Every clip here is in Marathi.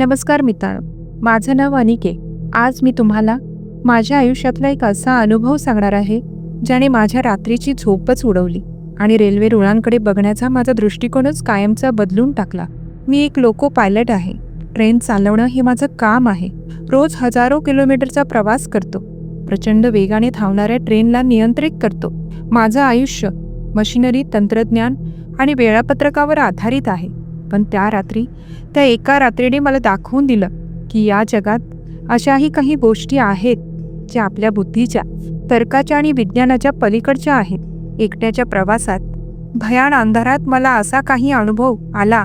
नमस्कार मित्रांनो माझं नाव अनिके. आज मी तुम्हाला माझ्या आयुष्यातला एक असा अनुभव सांगणार आहे ज्याने माझ्या रात्रीची झोपच उडवली आणि रेल्वे रुळांकडे बघण्याचा माझा दृष्टिकोनच कायमचा बदलून टाकला. मी एक लोको पायलट आहे. ट्रेन चालवणं हे माझं काम आहे. रोज हजारो किलोमीटरचा प्रवास करतो. प्रचंड वेगाने धावणाऱ्या ट्रेनला नियंत्रित करतो. माझं आयुष्य मशिनरी तंत्रज्ञान आणि वेळापत्रकावर आधारित आहे. पण त्या रात्री त्या एका रात्रीने मला दाखवून दिलं की या जगात अशाही काही गोष्टी आहेत ज्या आपल्या बुद्धीच्या तर्काच्या आणि विज्ञानाच्या पलीकडच्या आहेत. एकट्याच्या प्रवासात भयान अंधारात मला असा काही अनुभव आला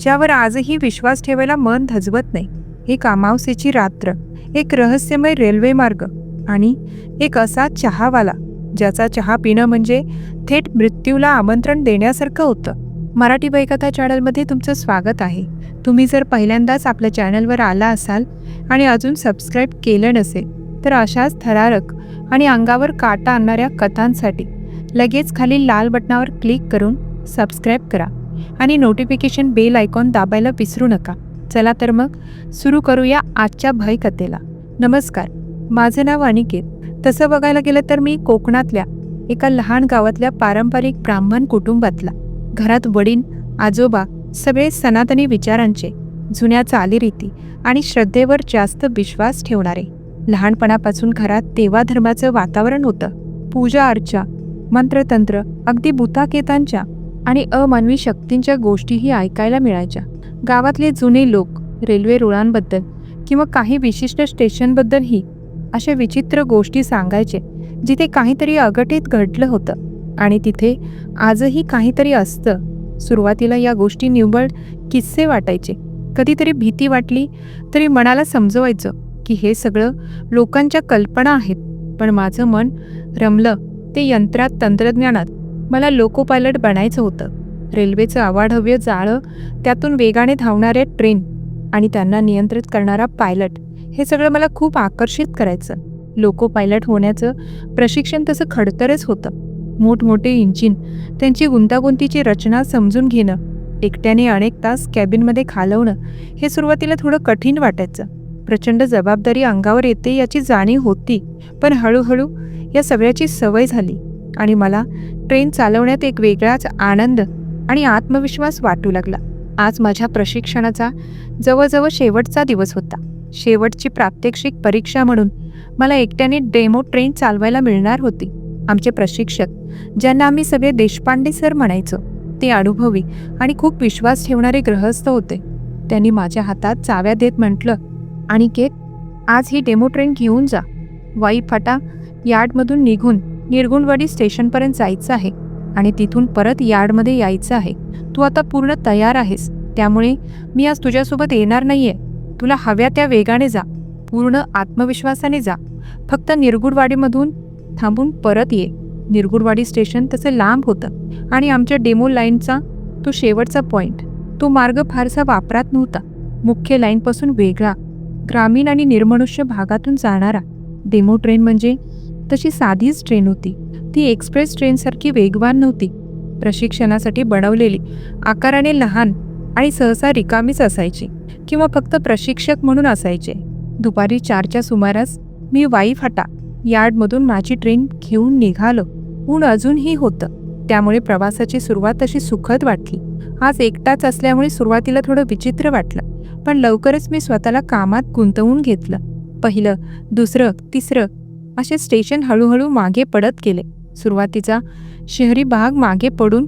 ज्यावर आजही विश्वास ठेवायला मन धजवत नाही. एक अमावसेची रात्र एक रहस्यमय रेल्वे मार्ग आणि एक असा चहावाला ज्याचा चहा पिणं म्हणजे थेट मृत्यूला आमंत्रण देण्यासारखं होतं. मराठी वैकथा चॅनलमध्ये तुमचं स्वागत आहे. तुम्ही जर पहिल्यांदाच आपल्या चॅनलवर आला असाल आणि अजून सबस्क्राईब केलं नसेल तर अशाच थरारक आणि अंगावर काटा आणणाऱ्या कथांसाठी लगेच खाली लाल बटनावर क्लिक करून सबस्क्राईब करा आणि नोटिफिकेशन बेल आयकॉन दाबायला विसरू नका. चला तर मग सुरू करूया आजच्या भयकथेला नमस्कार माझं नाव अनिकेत. तसं बघायला गेलं तर मी कोकणातल्या एका लहान गावातल्या पारंपरिक ब्राह्मण कुटुंबातला. घरात वडील आजोबा सगळे सनातनी विचारांचे जुन्या चालीरीती आणि श्रद्धेवर जास्त विश्वास ठेवणारे. लहानपणापासून घरात देवाधर्माचं वातावरण होतं. पूजा अर्चा मंत्रतंत्र अगदी भूताकेतांच्या आणि अमानवी शक्तींच्या गोष्टीही ऐकायला मिळायच्या. गावातले जुने लोक रेल्वे रुळांबद्दल किंवा काही विशिष्ट स्टेशनबद्दलही अशा विचित्र गोष्टी सांगायचे जिथे काहीतरी अगटीत घडलं होतं. आणि तिथे आजही काहीतरी असतं. सुरुवातीला या गोष्टी निव्वळ किस्से वाटायचे. कधीतरी भीती वाटली तरी मनाला समजवायचं की हे सगळं लोकांच्या कल्पना आहेत. पण माझं मन रमलं ते यंत्रात तंत्रज्ञानात. मला लोको पायलट बनायचं होतं. रेल्वेचं आवाढव्य जाळं त्यातून वेगाने धावणाऱ्या ट्रेन आणि त्यांना नियंत्रित करणारा पायलट हे सगळं मला खूप आकर्षित करायचं. लोको पायलट होण्याचं प्रशिक्षण तसं खडतरच होतं. मोठमोठे इंजिन त्यांची गुंतागुंतीची रचना समजून घेणं एकट्याने अनेक तास कॅबिनमध्ये घालवणं हे सुरुवातीला थोडं कठीण वाटायचं. प्रचंड जबाबदारी अंगावर येते याची जाणीव होती पण हळूहळू या सगळ्याची सवय झाली आणि मला ट्रेन चालवण्यात एक वेगळाच आनंद आणि आत्मविश्वास वाटू लागला. आज माझ्या प्रशिक्षणाचा जवळजवळ शेवटचा दिवस होता. शेवटची प्रात्यक्षिक परीक्षा म्हणून मला एकट्याने डेमो ट्रेन चालवायला मिळणार होती. आमचे प्रशिक्षक ज्यांना आम्ही सगळे देशपांडे सर म्हणायचो ते अनुभवी आणि खूप विश्वास ठेवणारे ग्रहस्थ होते. त्यांनी माझ्या हातात चाव्या देत म्हटलं आणि केत आज ही डेमो ट्रेन घेऊन जा. वाई फाटा यार्डमधून निघून निर्गुणवाडी स्टेशनपर्यंत जायचं आहे आणि तिथून परत यार्डमध्ये यायचं आहे. तू आता पूर्ण तयार आहेस त्यामुळे मी आज तुझ्यासोबत येणार नाहीये. तुला हव्या त्या वेगाने जा. पूर्ण आत्मविश्वासाने जा. फक्त निरगुडवाडीमधून थांबून परत ये. निरगुडवाडी स्टेशन तसं लांब होतं. आणि आमच्या डेमो लाईनचा तो शेवटचा पॉईंट तो मार्ग फारसा वापरात नव्हता. मुख्य लाईनपासून वेगळा ग्रामीण आणि निर्मनुष्य भागातून जाणारा. डेमो ट्रेन म्हणजे तशी साधीच ट्रेन होती. ती एक्सप्रेस ट्रेनसारखी वेगवान नव्हती. प्रशिक्षणासाठी बनवलेली आकाराने लहान आणि सहसा रिकामीच असायची किंवा फक्त प्रशिक्षक म्हणून असायचे. दुपारी चारच्या सुमारास मी वाई फाटा यार्डमधून माझी ट्रेन घेऊन निघालो. ऊन अजूनही होतं. त्यामुळे प्रवासाची सुरुवात अशी सुखद वाटली. आज एकटाच असल्यामुळे सुरुवातीला थोडं विचित्र वाटलं पण लवकरच मी स्वतःला कामात गुंतवून घेतलं. पहिलं दुसरं तिसरं असे स्टेशन हळूहळू मागे पडत गेले. सुरुवातीचा शहरी भाग मागे पडून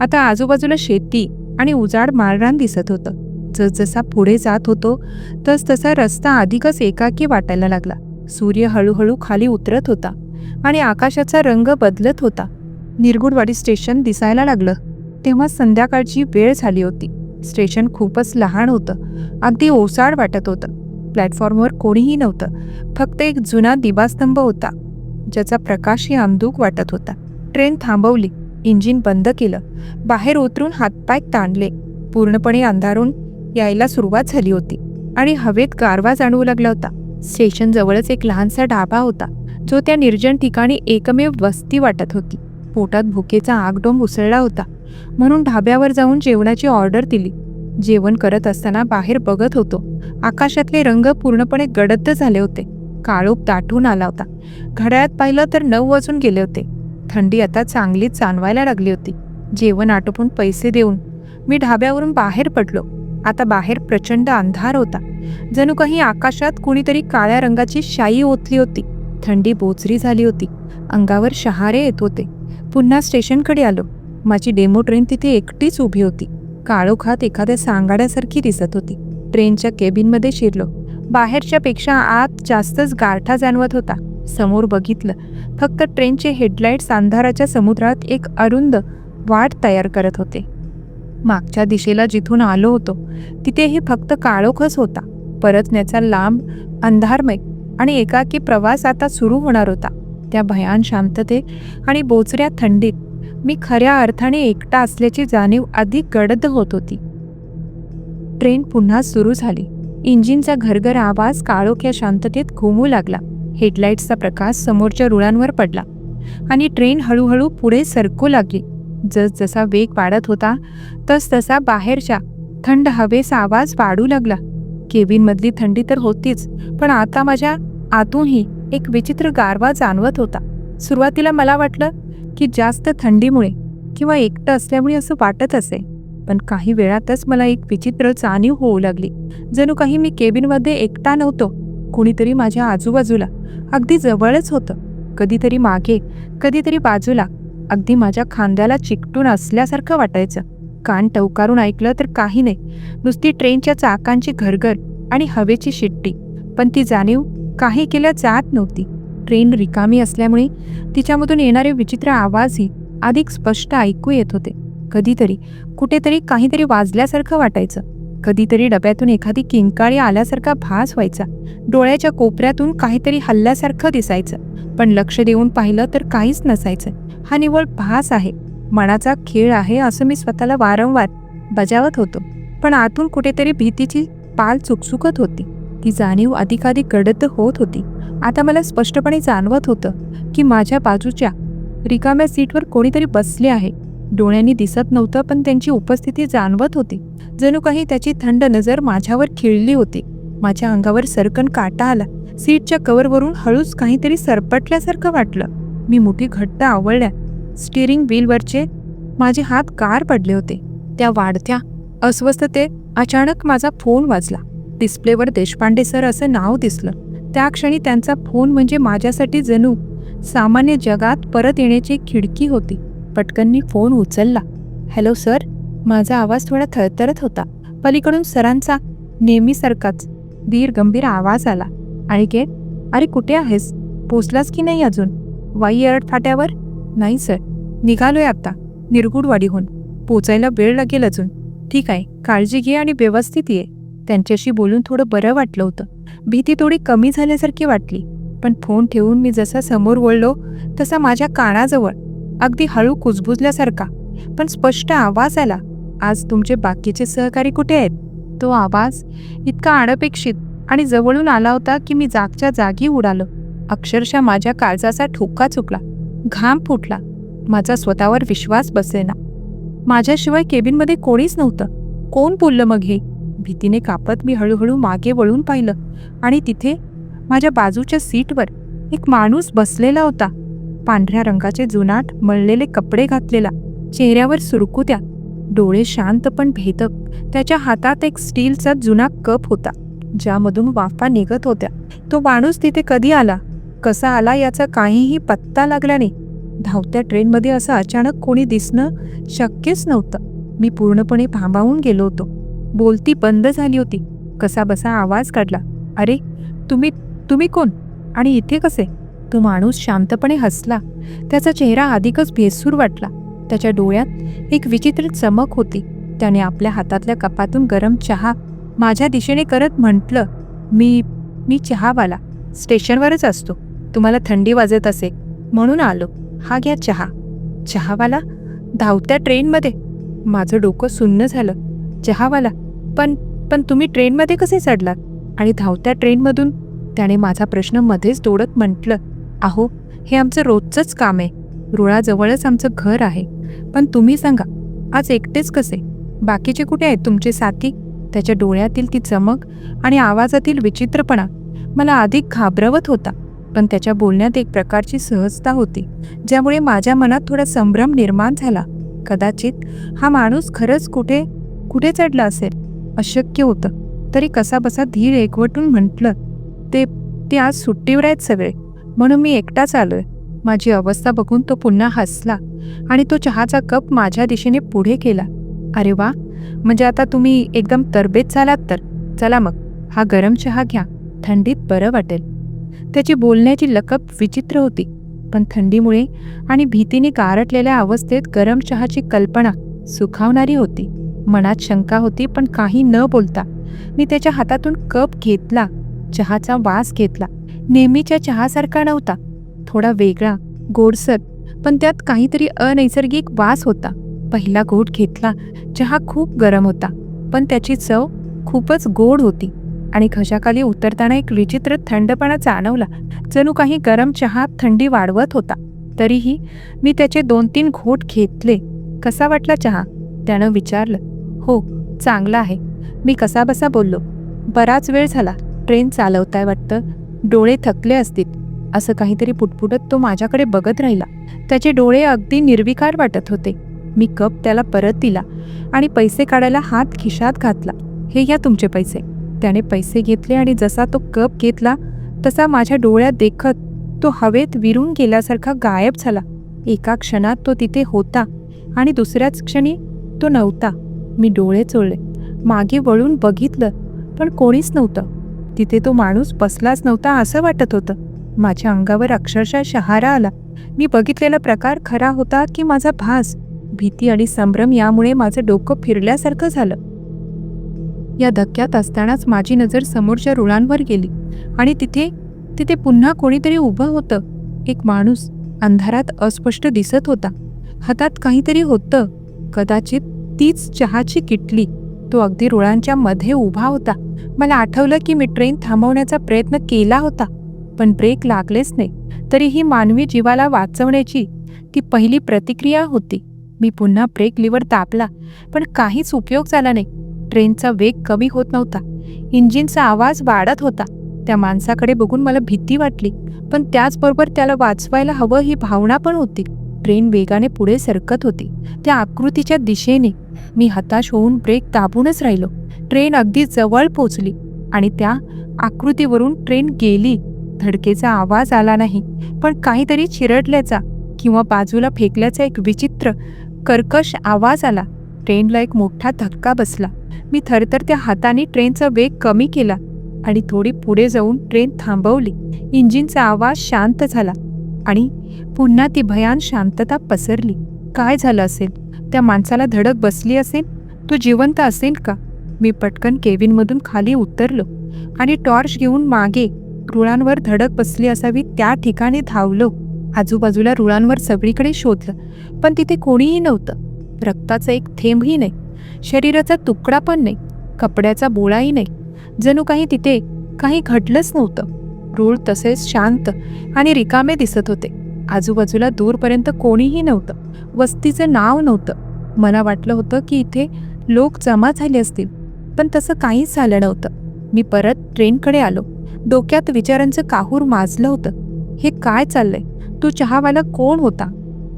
आता आजूबाजूला शेती आणि उजाड माररान दिसत होतं. जसजसा पुढे जात होतो तस तसा रस्ता अधिकच एकाकी वाटायला लागला. सूर्य हळूहळू खाली उतरत होता आणि आकाशाचा रंग बदलत होता. निरगुडवाडी स्टेशन दिसायला लागलं. तेव्हा संध्याकाळची वेळ झाली होती. स्टेशन खूपच लहान होतं. अगदी ओसाड वाटत होतं. प्लॅटफॉर्मवर कोणीही नव्हतं. फक्त एक जुना दिवास्तंभ होता. ज्याचा प्रकाशही अंधूक वाटत होता. ट्रेन थांबवली. इंजिन बंद केलं. बाहेर उतरून हातपाय ताणले. पूर्णपणे अंधारून यायला सुरुवात झाली होती. आणि हवेत गारवा जाणवू लागला होता. स्टेशन जवळच एक लहानसा ढाबा होता जो त्या निर्जन ठिकाणी एकमेव वस्ती वाटत होती. पोटात भुकेचा आगडोंब उसळला होता म्हणून ढाब्यावर जाऊन जेवणाची ऑर्डर दिली. जेवण करत असताना बाहेर बघत होतो. आकाशातले रंग पूर्णपणे गडद्द झाले होते. काळोख दाटून आला होता. घड्याळात पाहिलं तर नऊ वाजून गेले होते. थंडी आता चांगलीच जाणवायला लागली होती. जेवण आटोपून पैसे देऊन मी ढाब्यावरून बाहेर पडलो. आता बाहेर प्रचंड अंधार होता. जणू काही आकाशात कुणीतरी काळ्या रंगाची शाई ओतली होती. थंडी बोचरी झाली होती. अंगावर शहारे येत होते. पुन्हा स्टेशनकडे आलो. माझी डेमो ट्रेन तिथे एकटीच उभी होती. काळोखात एखाद्या सांगाड्यासारखी दिसत होती. ट्रेनच्या केबिनमध्ये शिरलो. बाहेरच्या पेक्षा आत जास्तच गारठा जाणवत होता. समोर बघितलं. फक्त ट्रेनचे हेडलाईट्स अंधाराच्या समुद्रात एक अरुंद वाट तयार करत होते. मागच्या दिशेला जिथून आलो होतो तिथेही फक्त काळोखच होता. परतण्याचा लांब अंधारमय आणि एकाकी प्रवास आता सुरू होणार होता. त्या भयान शांततेत आणि बोचऱ्या थंडीत मी खऱ्या अर्थाने एकटा असल्याची जाणीव अधिक गडद होत होती. ट्रेन पुन्हा सुरू झाली. इंजिनचा घरघर आवाज काळोख्या शांततेत घुमू लागला. हेडलाईट्सचा प्रकाश समोरच्या रुळांवर पडला आणि ट्रेन हळूहळू पुढे सरकू लागली. जसजसा वेग वाढत होता तसतसा बाहेरच्या थंड हवेचा आवाज वाढू लागला. केबिनमधली थंडी तर होतीच पण आता माझ्या आतूनही एक विचित्र गारवा जाणवत होता. सुरुवातीला मला वाटलं की जास्त थंडीमुळे किंवा एकटं असल्यामुळे असं वाटत असे पण काही वेळातच मला एक विचित्र जाणीव होऊ लागली. जणू काही मी केबिनमध्ये एकटा नव्हतो कुणीतरी माझ्या आजूबाजूला अगदी जवळच होतं. कधीतरी मागे कधीतरी बाजूला अगदी माझ्या खांद्याला चिकटून असल्यासारखं वाटायचं. कान टवकारून ऐकलं तर काही नाही. नुसती ट्रेनच्या चाकांची घरघर आणि हवेची शिट्टी. पण ती जाणीव काही केल्या जात नव्हती. ट्रेन रिकामी असल्यामुळे तिच्यामधून येणारे विचित्र आवाजही अधिक स्पष्ट ऐकू येत होते. कधीतरी कुठेतरी काहीतरी वाजल्यासारखं वाटायचं. कधीतरी डब्यातून एखादी किंकाळी आल्यासारखा भास व्हायचा. डोळ्याच्या कोपऱ्यातून काहीतरी हल्ल्यासारखं दिसायचं. पण लक्ष देऊन पाहिलं तर काहीच नसायचं. हा निव्वळ भास आहे. मनाचा खेळ आहे असं मी स्वतःला वारंवार बजावत होतो. पण आतून कुठेतरी भीतीची पाल चुकचुकत होती. ती जाणीव अधिकाधिक गडद होत होती. आता मला स्पष्टपणे जाणवत होतं की माझ्या बाजूच्या रिकाम्या सीटवर कोणीतरी बसले आहे. डोळ्यांनी दिसत नव्हतं पण त्यांची उपस्थिती जाणवत होती. जणू काही त्याची थंड नजर माझ्यावर खिळली होती. माझ्या अंगावर सरकन काटा आला. सीटच्या कवरवरून हळूच काहीतरी सरपटल्यासारखं वाटलं. मी मुठी घट्ट आवळल्या. स्टिअरिंग व्हीलवरचे माझे हात गार पडले होते. त्या वाढत्या अस्वस्थतेत अचानक माझा फोन वाजला. डिस्प्लेवर देशपांडे सर असं नाव दिसलं. त्या क्षणी त्यांचा फोन म्हणजे माझ्यासाठी जणू. सामान्य जगात परत येण्याची खिडकी होती. पटकन मी फोन उचलला. Hello sir. माझा आवाज थोडा थरथरत होता. पलीकडून सरांचा नेहमीसारखाच धीर गंभीर आवाज आला. आणि के? अरे कुठे आहेस? पोचलास की नाही अजून? वाई एरड फाट्यावर? नाही सर. निघालोय आता. निरगुडवाडीहून. पोचायला वेळ लागेल अजून. ठीक आहे. काळजी घे आणि व्यवस्थित ये. त्यांच्याशी बोलून थोडं बरं वाटलं होतं. भीती थोडी कमी झाल्यासारखी वाटली. पण फोन ठेवून मी जसा समोर वळलो तसा माझ्या कानाजवळ अगदी हळू कुजबुजल्यासारखा. पण स्पष्ट आवाज आला आज तुमचे बाकीचे सहकारी कुठे आहेत? तो आवाज इतका अनपेक्षित आणि जवळून आला होता की मी जागच्या जागी उडालो. अक्षरशः माझ्या काळजाचा ठोका चुकला. घाम फुटला. माझा स्वतःवर विश्वास बसेना. माझ्याशिवाय केबिनमध्ये कोणीच नव्हतं. कोण बोललं मग हे? भीतीने कापत मी हळूहळू मागे वळून पाहिलं आणि तिथे माझ्या बाजूच्या सीटवर एक माणूस बसलेला होता. पांढऱ्या रंगाचे जुनाट मळलेले कपडे घातलेला. चेहऱ्यावर सुरकुत्या डोळे शांत पण भेदक. त्याच्या हातात एक स्टीलचा जुना कप होता. ज्यामधून वाफा निघत होत्या. तो माणूस तिथे कधी आला? कसा आला याचा काहीही पत्ता लागला नाही धावत्या ट्रेनमध्ये असं अचानक कोणी दिसणं शक्यच नव्हतं. मी पूर्णपणे भांबावून गेलो होतो. बोलती बंद झाली होती. कसा बसा आवाज काढला. अरे तुम्ही तुम्ही कोण? आणि इथे कसे? तो माणूस शांतपणे हसला. त्याचा चेहरा अधिकच भेसूर वाटला. त्याच्या डोळ्यात एक विचित्र चमक होती. त्याने आपल्या हातातल्या कपातून गरम चहा माझ्या दिशेने करत म्हटलं मी मी चहावाला. स्टेशनवरच असतो. तुम्हाला थंडी वाजत असे. म्हणून आलो. हा घ्या चहा. चहावाला? धावत्या ट्रेनमध्ये. माझं डोकं सुन्न झालं. चहावाला? पण पण तुम्ही ट्रेनमध्ये कसे चढलात? आणि धावत्या ट्रेनमधून त्याने माझा प्रश्न मध्येच तोडत म्हटलं अहो हे आमचं रोजचंच काम आहे. रुळाजवळच आमचं घर आहे. पण तुम्ही सांगा आज एकटेच कसे? बाकीचे कुठे आहेत तुमचे साथी? त्याच्या डोळ्यातील ती चमक आणि आवाजातील विचित्रपणा मला अधिक घाबरवत होता. पण त्याच्या बोलण्यात एक प्रकारची सहजता होती ज्यामुळे माझ्या मनात थोडा संभ्रम निर्माण झाला. कदाचित हा माणूस खरंच कुठे कुठे चढला असेल? अशक्य होतं. तरी कसा बसा धीर एकवटून म्हटलं ते ते आज सुट्टीवर आहेत सगळे. म्हणून मी एकटाच आलोय. माझी अवस्था बघून तो पुन्हा हसला आणि तो चहाचा कप माझ्या दिशेने पुढे केला. अरे वा! म्हणजे आता तुम्ही एकदम तरबेज झालात तर. चला मग हा गरम चहा घ्या. थंडीत बरं वाटेल. त्याची बोलण्याची लकप विचित्र होती. पण थंडीमुळे आणि भीतीने गारटलेल्या अवस्थेत गरम चहाची कल्पना सुखावणारी होती. मनात शंका होती पण काही न बोलता मी त्याच्या हातातून कप घेतला. चहाचा वास घेतला. नेहमीच्या चहासारखा नव्हता. थोडा वेगळा गोडसर पण त्यात काहीतरी अनैसर्गिक वास होता. पहिला घोट घेतला चहा खूप गरम होता पण त्याची चव खूपच गोड होती आणि घशाखाली उतरताना एक विचित्र थंडपणा जाणवला. जणू काही गरम चहा थंडी वाढवत होता. तरीही मी त्याचे दोन तीन घोट घेतले. कसा वाटला चहा? त्यानं विचारलं. हो चांगला आहे. मी कसाबसा बोललो. बराच वेळ झाला. ट्रेन चालवताय वाटतं? डोळे थकले असतील. असं काहीतरी पुटपुटत तो माझ्याकडे बघत राहिला. त्याचे डोळे अगदी निर्विकार वाटत होते. मी कप त्याला परत दिला आणि पैसे काढायला हात खिशात घातला. हे या तुमचे पैसे. त्याने पैसे घेतले आणि जसा तो कप घेतला तसा माझ्या डोळ्यात देखत तो हवेत विरून गेल्यासारखा गायब झाला. एका क्षणात तो तिथे होता आणि दुसऱ्याच क्षणी तो नव्हता. मी डोळे चोळले. मागे वळून बघितलं पण कोणीच नव्हतं. तिथे तो माणूस बसलाच नव्हता असं वाटत होतं. माझ्या अंगावर अक्षरशः शहारा आला. मी बघितलेला प्रकार खरा होता की माझा भास भीती आणि संभ्रम यामुळे माझं डोकं फिरल्यासारखं झालं. या धक्क्यात असतानाच माझी नजर समोरच्या रुळांवर गेली आणि तिथे तिथे पुन्हा कोणीतरी उभं होतं. एक माणूस अंधारात अस्पष्ट दिसत होता. हातात काहीतरी होतं. कदाचित तीच चहाची किटली. तो अगदी रुळांच्या मध्ये उभा होता. मला आठवलं की मी ट्रेन थांबवण्याचा प्रयत्न केला होता पण ब्रेक लागलेच नाही. तरीही मानवी जीवाला वाचवण्याची ती पहिली प्रतिक्रिया होती. मी पुन्हा ब्रेक लिव्हर दाबला पण काहीच उपयोग झाला नाही. ट्रेनचा वेग कमी होत नव्हता. इंजिनचा आवाज वाढत होता. त्या माणसाकडे बघून मला भीती वाटली पण त्याचबरोबर त्याला वाचवायला हवं ही भावना पण होती. ट्रेन वेगाने पुढे सरकत होती. त्या आकृतीच्या दिशेने मी हताश होऊन ब्रेक दाबूनच राहिलो. ट्रेन अगदी जवळ पोचली आणि त्या आकृतीवरून ट्रेन गेली. धडकेचा आवाज आला नाही पण काहीतरी चिरडल्याचा किंवा बाजूला फेकल्याचा एक विचित्र कर्कश आवाज आला. ट्रेनला एक मोठा धक्का बसला. मी थरथर त्या हाताने ट्रेनचा वेग कमी केला आणि थोडी पुढे जाऊन ट्रेन थांबवली. इंजिनचा आवाज शांत झाला आणि पुन्हा ती भयान शांतता पसरली. काय झालं असेल? त्या माणसाला धडक बसली असेल तो जिवंत असेल का? मी पटकन केविनमधून खाली उतरलो आणि टॉर्च घेऊन मागे रुळांवर धडक बसली असावी त्या ठिकाणी धावलो. आजूबाजूला रुळांवर सगळीकडे शोधलं पण तिथे कोणीही नव्हतं. रक्ताचा एक थेंबही नाही शरीराचा तुकडा पण नाही कपड्याचा बोळाही नाही. जणू काही तिथे काही घडलंच नव्हतं. रूळ तसेच शांत आणि रिकामे दिसत होते. आजूबाजूला दूरपर्यंत कोणीही नव्हतं. वस्तीचं नाव नव्हतं. मला वाटलं होतं की इथे लोक जमा झाले असतील पण तसं काहीच झालं नव्हतं. मी परत ट्रेनकडे आलो. डोक्यात विचारांचं काहूर माजलं होतं. हे काय चाललंय? तो चहावाला कोण होता?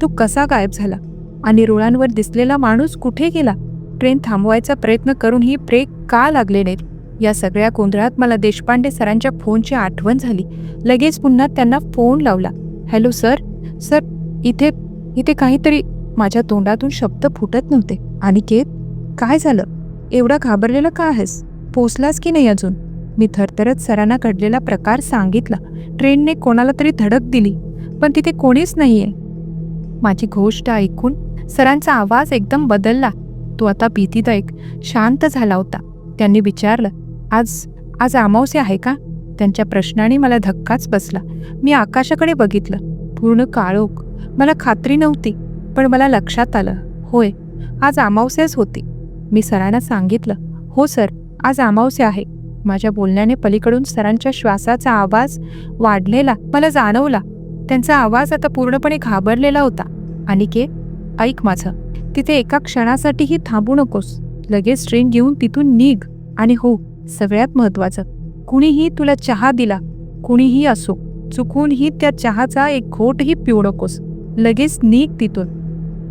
तो कसा गायब झाला? आणि रुळांवर दिसलेला माणूस कुठे गेला? ट्रेन थांबवायचा प्रयत्न करूनही ब्रेक का लागले नाहीत? या सगळ्या गोंधळात मला देशपांडे सरांच्या फोनची आठवण झाली. लगेच पुन्हा त्यांना फोन लावला. Hello sir. सर इथे इथे काहीतरी माझ्या तोंडातून शब्द फुटत नव्हते. अनिकेत काय झालं? एवढा घाबरलेला का आहेस? पोचलास की नाही अजून? मी थरथरत सरांना घडलेला प्रकार सांगितला. ट्रेनने कोणाला तरी धडक दिली पण तिथे कोणीच नाहीये. माझी गोष्ट ऐकून सरांचा आवाज एकदम बदलला. तो आता भीतीदायक शांत झाला होता. त्यांनी विचारलं आज आज अमावस्या आहे का? त्यांच्या प्रश्नाने मला धक्काच बसला. मी आकाशाकडे बघितलं. पूर्ण काळोख. मला खात्री नव्हती पण मला लक्षात आलं. होय आज अमावस्याच होती. मी सरांना सांगितलं हो सर आज अमावस्या आहे. माझ्या बोलण्याने पलीकडून सरांच्या श्वासाचा आवाज वाढलेला मला जाणवला. त्यांचा आवाज आता पूर्णपणे घाबरलेला होता. अनिकेत ऐक माझं तिथे एका क्षणासाठीही थांबू नकोस. लगेच ट्रेन घेऊन तिथून निघ. आणि हो सगळ्यात महत्वाचं कुणीही तुला चहा दिला कुणीही असो चुकूनही त्या चहाचा एक घोटही पिऊ नकोस. लगेच नीक तिथून.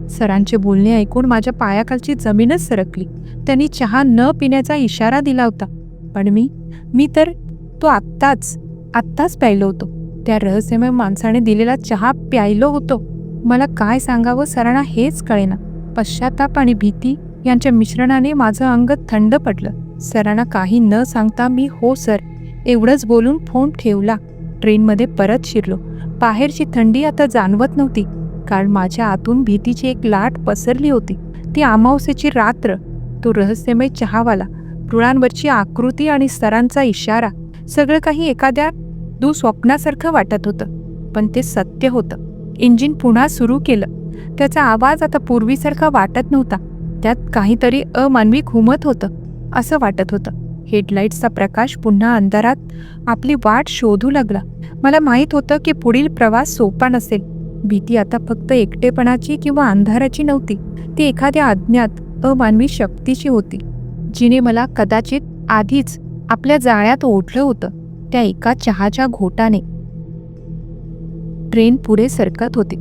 सरांचे बोलणे ऐकून माझ्या पायाखालची जमीनच सरकली. त्यांनी चहा न पिण्याचा इशारा दिला होता. पण मी मी तर तो आत्ताच आत्ताच प्यायलो होतो. त्या रहस्यमय माणसाने दिलेला चहा प्यायलो होतो. मला काय सांगावं सरांना हेच कळेना. पश्चाताप आणि भीती यांच्या मिश्रणाने माझं अंग थंड पडलं. सरांना काही न सांगता मी हो सर. एवढंच बोलून फोन ठेवला. ट्रेनमध्ये परत शिरलो. बाहेरची थंडी आता जाणवत नव्हती कारण माझ्या आतून भीतीची एक लाट पसरली होती. ती अमावस्येची रात्र तो रहस्यमय चहावाला रुळांवरची आकृती आणि सरांचा इशारा सगळं काही एखाद्या दुस्वप्नासारखं वाटत होतं पण ते सत्य होतं. इंजिन पुन्हा सुरू केलं. त्याचा आवाज आता पूर्वीसारखा वाटत नव्हता. त्यात काहीतरी अमानवी घुमत होतं असं वाटत होतं. हेडलाईट्सचा प्रकाश पुन्हा अंधारात आपली वाट शोधू लागला. मला माहीत होतं की पुढील प्रवास सोपा नसेल. भीती आता फक्त एकटेपणाची किंवा अंधाराची नव्हती. ती एखाद्या अज्ञात अमानवी शक्तीची होती जिने मला कदाचित आधीच आपल्या जाळ्यात ओढलं होतं त्या एका चहाच्या घोटाने. ट्रेन पुढे सरकत होती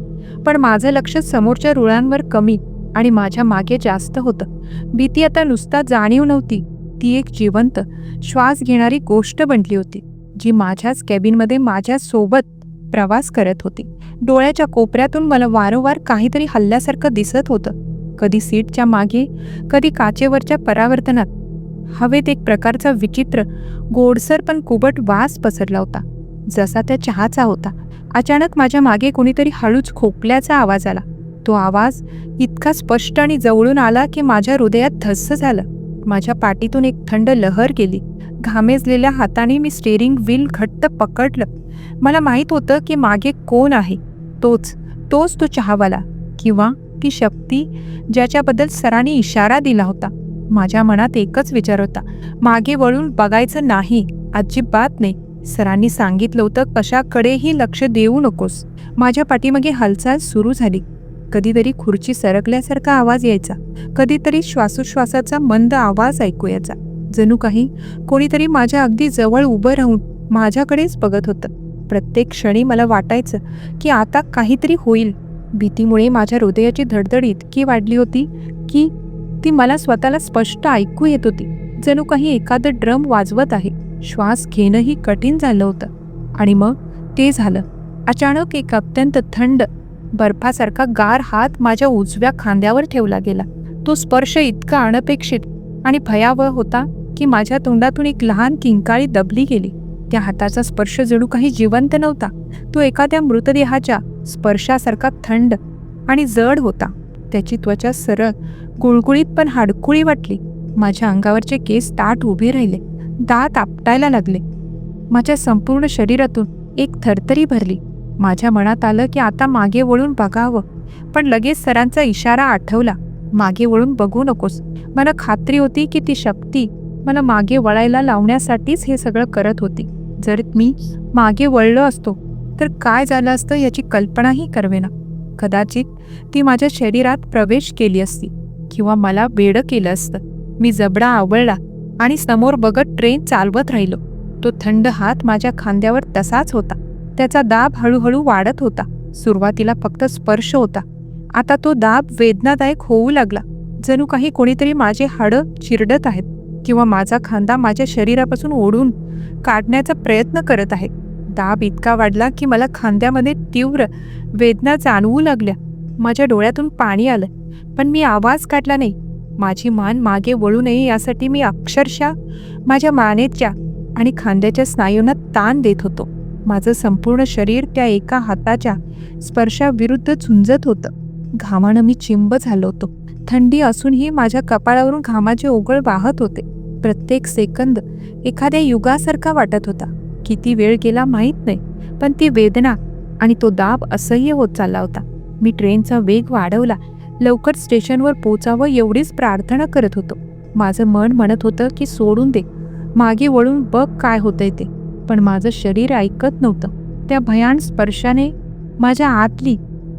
पण माझं लक्ष समोरच्या रुळांवर कमी आणि माझ्या मागे जास्त होतं. भीती आता नुसता जाणीव नव्हती. ती एक जिवंत श्वास घेणारी गोष्ट बनली होती जी माझ्याच कॅबिनमध्ये माझ्यासोबत प्रवास करत होती. डोळ्याच्या कोपऱ्यातून मला वारंवार काहीतरी हल्ल्यासारखं दिसत होतं. कधी सीटच्या मागे कधी काचेवरच्या परावर्तनात. हवेत एक प्रकारचा विचित्र गोडसर पण कुबट वास पसरला होता. जसा त्या चहाचा होता. अचानक माझ्या मागे कोणीतरी हळूच खोकल्याचा आवाज आला. तो आवाज इतका स्पष्ट आणि जवळून आला की माझ्या हृदयात धस्स झालं. माझ्या पाठीतून एक थंड लहर गेली. घामेजलेल्या हाताने मी स्टेअरिंग व्हील घट्ट पकडलं. मला माहीत होतं की मागे कोण आहे. तोच तोच तो चहावाला किंवा ती शक्ती ज्याच्याबद्दल सरांनी इशारा दिला होता. माझ्या मनात एकच विचार होता. मागे वळून बघायचं नाही अजिबात नाही. सरांनी सांगितलं होतं कशाकडेही लक्ष देऊ नकोस. माझ्या पाठीमागे हालचाल सुरू झाली. कधीतरी खुर्ची सरकल्यासारखा आवाज यायचा. कधीतरी श्वासोश्वासाचा मंद आवाज ऐकू यायचा. जणू काही कोणीतरी माझ्या अगदी जवळ उभं राहून माझ्याकडेच बघत होतं. प्रत्येक क्षणी मला वाटायचं की आता काहीतरी होईल. भीतीमुळे माझ्या हृदयाची धडधड इतकी वाढली होती की ती मला स्वतःला स्पष्ट ऐकू येत होती. जणू काही एखादं ड्रम वाजवत आहे. श्वास घेणंही कठीण झालं होतं. आणि मग ते झालं. अचानक एक अत्यंत थंड बर्फासारखा गार हात माझ्या उजव्या खांद्यावर ठेवला गेला. तो स्पर्श इतका अनपेक्षित आणि भयावह होता की माझ्या तोंडातून एक लहान किंकाळी दबली गेली. त्या हाताचा स्पर्श जणू काही जिवंत नव्हता. तो एखाद्या मृतदेहाच्या स्पर्शासारखा थंड आणि जड होता. त्याची त्वचा सरळ गुळगुळीत पण हाडकुळी वाटली. माझ्या अंगावरचे केस ताट उभे राहिले. दात आपटायला लागले. माझ्या संपूर्ण शरीरातून एक थरथरी भरली. माझ्या मनात आलं की आता मागे वळून बघावं. पण लगेच सरांचा इशारा आठवला. मागे वळून बघू नकोस. मला खात्री होती की ती शक्ती मला मागे वळायला लावण्यासाठीच हे सगळं करत होती. जर मी मागे वळलो असतो तर काय झालं असतं याची कल्पनाही करवेना. कदाचित ती माझ्या शरीरात प्रवेश केली असती किंवा मला बेडं केलं असतं. मी जबडा आवळला आणि समोर बघत ट्रेन चालवत राहिलो. तो थंड हात माझ्या खांद्यावर तसाच होता. त्याचा दाब हळूहळू वाढत होता. सुरुवातीला फक्त स्पर्श होता. आता तो दाब वेदनादायक होऊ लागला. जणू काही कोणीतरी माझे हाडं चिरडत आहेत किंवा माझा खांदा माझ्या शरीरापासून ओढून काढण्याचा प्रयत्न करत आहे दाब इतका वाढला की मला खांद्यामध्ये तीव्र वेदना जाणवू लागल्या. माझ्या डोळ्यातून पाणी आलं. पण मी आवाज काढला नाही. माझी मान मागे वळू नये यासाठी मी अक्षरशः माझ्या मानेच्या आणि खांद्याच्या स्नायूंना ताण देत होतो. माझं संपूर्ण शरीर त्या एका हाताच्या स्पर्शाविरुद्ध झुंजत होतं. घामानं मी चिंब झालो होतो. थंडी असूनही माझ्या कपाळावरून घामाचे ओघळ वाहत होते. प्रत्येक सेकंद एखाद्या युगासारखा वाटत होता. किती वेळ गेला माहीत नाही पण ती वेदना आणि तो दाब असह्य होत चालला होता. मी ट्रेनचा वेग वाढवला. लवकर स्टेशनवर पोचावं एवढीच प्रार्थना करत होतो. माझं मन म्हणत होतं की सोडून दे. मागे वळून बघ काय होतंय ते. पण माझं शरीर ऐकत नव्हतं. त्या भयान स्पर्शाने माझ्या आतली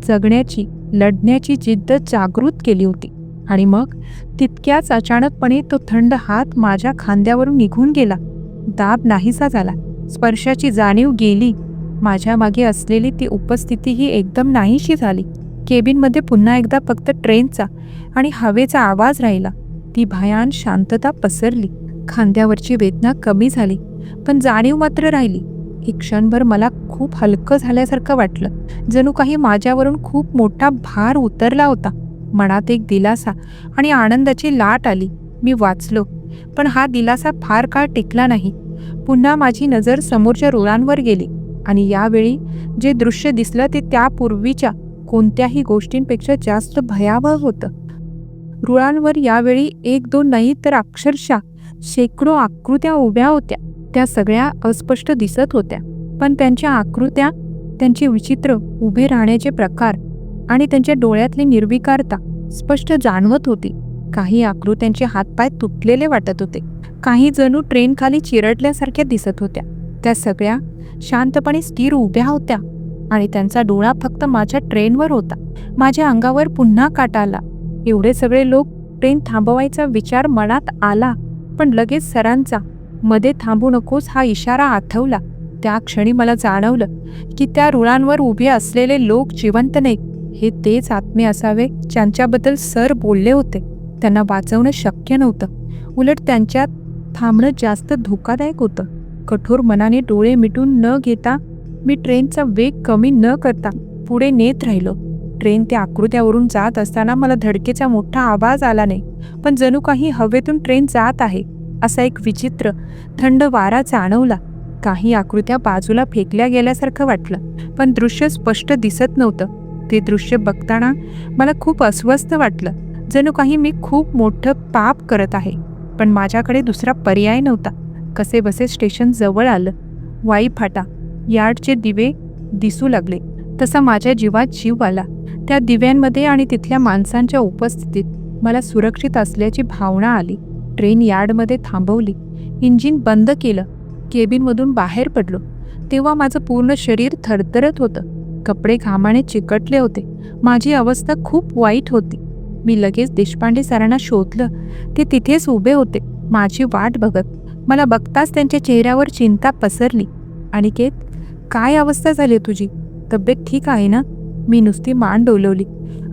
जगण्याची लढण्याची जिद्द जागृत केली होती. आणि मग तितक्याच अचानकपणे तो थंड हात माझ्या खांद्यावरून निघून गेला. दाब नाहीसा झाला. स्पर्शाची जाणीव गेली. माझ्या मागे असलेली ती उपस्थिती ही एकदम नाहीशी झाली. केबिनमध्ये पुन्हा एकदा फक्त ट्रेनचा आणि हवेचा आवाज राहिला. ती भयान शांतता पसरली. खांद्यावरची वेदना कमी झाली पण जाणीव मात्र राहिली. एक क्षणभर मला खूप हलकं झाल्यासारखं वाटलं. जणू काही माझ्यावरून खूप मोठा भार उतरला होता. मनात एक दिलासा आणि आनंदाची लाट आली. मी वाचलो पण हा दिलासा फार काळ टिकला नाही. पुन्हा माझी नजर समोरच्या रुळांवर गेली आणि यावेळी जे दृश्य दिसलं ते त्यापूर्वीच्या कोणत्याही गोष्टींपेक्षा जास्त भयावह होतं. रुळांवर यावेळी एक दोन नाही तर अक्षरशः शेकडो आकृत्या उभ्या होत्या. त्या सगळ्या अस्पष्ट दिसत होत्या. पण त्यांच्या आकृत्या त्यांचे विचित्र उभे राहण्याचे प्रकार आणि त्यांच्या डोळ्यातली निर्विकारता स्पष्ट जाणवत होती. काही आकृत्यांचे हातपाय तुटलेले वाटत होते. काही जणू ट्रेनखाली चिरडल्यासारख्या दिसत होत्या. त्या सगळ्या शांतपणे स्थिर उभ्या होत्या आणि त्यांचा डोळा फक्त माझ्या ट्रेनवर होता. माझ्या अंगावर पुन्हा काटा आला. एवढे सगळे लोक ट्रेन थांबवायचा विचार मनात आला. पण लगेच सरांचा. मध्ये थांबू नकोस हा इशारा आठवला. त्या क्षणी मला जाणवलं की त्या रुळांवर उभे असलेले लोक जिवंत नाहीत. हे तेच आत्मे असावे ज्यांच्याबद्दल सर बोलले होते. त्यांना वाचवणं शक्य नव्हतं. उलट त्यांच्यात थांबणं जास्त धोकादायक होतं. कठोर मनाने डोळे मिटून न घेता मी ट्रेनचा वेग कमी न करता पुढे नेत राहिलो. ट्रेन त्या आकृत्यावरून जात असताना मला धडकेचा मोठा आवाज आला नाही पण जणू काही हवेतून ट्रेन जात आहे असा एक विचित्र थंड वारा जाणवला. काही आकृत्या बाजूला फेकल्या गेल्यासारखं वाटलं पण दृश्य स्पष्ट दिसत नव्हतं. ते दृश्य बघताना मला खूप अस्वस्थ वाटलं. जणू काही मी खूप मोठं पाप करत आहे पण माझ्याकडे दुसरा पर्याय नव्हता. कसे बसे स्टेशन जवळ आलं. वाई फाटा यार्डचे दिवे दिसू लागले. तसा माझ्या जीवात जीव आला. त्या दिव्यांमध्ये आणि तिथल्या माणसांच्या उपस्थितीत मला सुरक्षित असल्याची भावना आली. ट्रेन यार्डमध्ये थांबवली. इंजिन बंद केलं. केबिनमधून बाहेर पडलो. तेव्हा माझं पूर्ण शरीर थरथरत होतं. कपडे घामाने चिकटले होते. माझी अवस्था खूप वाईट होती. मी लगेच देशपांडे सरांना शोधलं. ते तिथेच उभे होते. माझी वाट बघत. मला बघताच त्यांच्या चेहऱ्यावर चिंता पसरली. अनिकेत काय अवस्था झाली तुझी? तब्येत ठीक आहे ना? मी नुसती मान डोलवली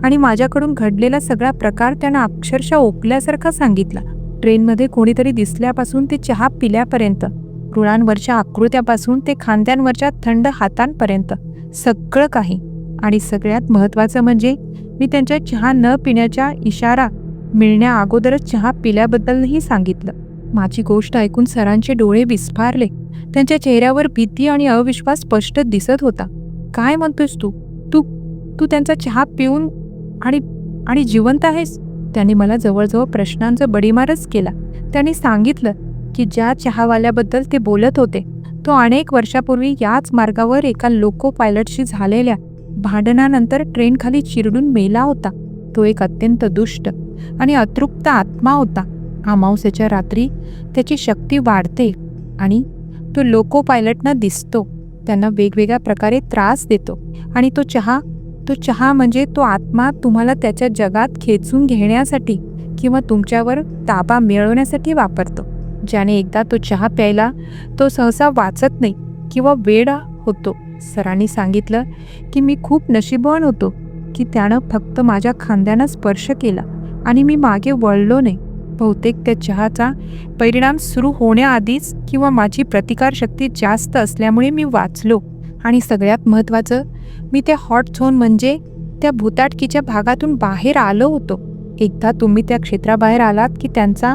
आणि माझ्याकडून घडलेला सगळा प्रकार त्यांना अक्षरशः ओकल्यासारखा सांगितला. ट्रेनमध्ये कोणीतरी दिसल्यापासून ते चहा पिल्यापर्यंत रुळांवरच्या आकृत्यापासून ते खांद्यांवरच्या थंड हातांपर्यंत सगळं काही. आणि सगळ्यात महत्त्वाचं म्हणजे मी त्यांच्या चहा न पिण्याच्या इशारा मिळण्या अगोदरच चहा पिल्याबद्दलही सांगितलं. माझी गोष्ट ऐकून सरांचे डोळे विस्फारले. त्यांच्या चेहऱ्यावर भीती आणि अविश्वास स्पष्ट दिसत होता. काय म्हणतोस तू? तू त्यांचा चहा पिऊन आणि आणि जिवंत आहेस. त्यांनी मला जवळजवळ प्रश्नांचा बडीमारच केला. त्यांनी सांगितलं की ज्या चहावाल्याबद्दल ते बोलत होते तो अनेक वर्षापूर्वी याच मार्गावर एका लोको पायलटशी झालेल्या भांडणानंतर ट्रेनखाली चिरडून मेला होता. तो एक अत्यंत दुष्ट आणि अतृप्त आत्मा होता. अमावस्याच्या रात्री त्याची शक्ती वाढते आणि तो लोको पायलटना दिसतो. त्यांना वेगवेगळ्या प्रकारे त्रास देतो आणि तो चहा तो चहा म्हणजे तो आत्मा तुम्हाला त्याच्या जगात खेचून घेण्यासाठी किंवा तुमच्यावर ताबा मिळवण्यासाठी वापरतो. ज्याने एकदा तो चहा प्यायला तो सहसा वाचत नाही किंवा वेडा होतो. सरांनी सांगितलं की मी खूप नशीबवान होतो की त्यानं फक्त माझ्या खांद्यानं स्पर्श केला आणि मी मागे वळलो नाही. बहुतेक त्या चहाचा परिणाम सुरू होण्याआधीच किंवा माझी प्रतिकारशक्ती जास्त असल्यामुळे मी वाचलो. आणि सगळ्यात महत्त्वाचं मी त्या हॉट झोन म्हणजे त्या भूताटकीच्या भागातून बाहेर आलो होतो. एकदा तुम्ही त्या क्षेत्राबाहेर आलात की त्यांचा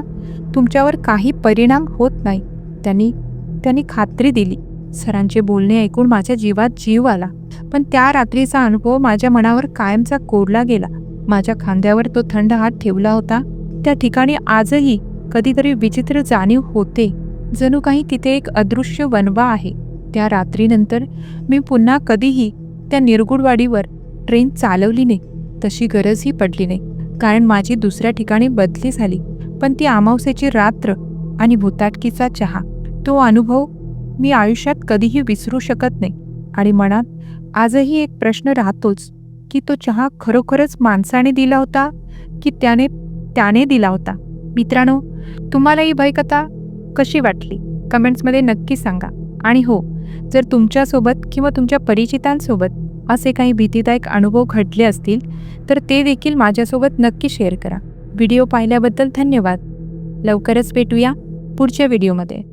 तुमच्यावर काही परिणाम होत नाही. त्यांनी त्यांनी खात्री दिली. सरांचे बोलणे ऐकून माझ्या जीवात जीव आला. पण त्या रात्रीचा अनुभव माझ्या मनावर कायमचा कोरला गेला. माझ्या खांद्यावर तो थंड हात ठेवला होता. त्या ठिकाणी आजही कधीतरी विचित्र जाणीव होते. जणू काही तिथे एक अदृश्य वनवा आहे. त्या रात्रीनंतर मी पुन्हा कधीही त्या निरगुडवाडीवर ट्रेन चालवली नाही. तशी गरजही पडली नाही. कारण माझी दुसऱ्या ठिकाणी बदली झाली. पण ती अमावस्याची रात्र आणि भूताटकीचा चहा. तो अनुभव मी आयुष्यात कधीही विसरू शकत नाही. आणि मनात आजही एक प्रश्न राहतोच की तो चहा खरोखरच माणसाने दिला होता की त्याने त्याने दिला होता? मित्रांनो तुम्हाला ही भयकथा कशी वाटली? कमेंट्समध्ये नक्की सांगा. आणि हो जर तुमच्यासोबत किंवा तुमच्या परिचितांसोबत असे काही भीतीदायक अनुभव घडले असतील तर ते देखील माझ्यासोबत नक्की शेअर करा. व्हिडिओ पाहिल्याबद्दल धन्यवाद. लवकरच भेटूया पुढच्या व्हिडिओमध्ये.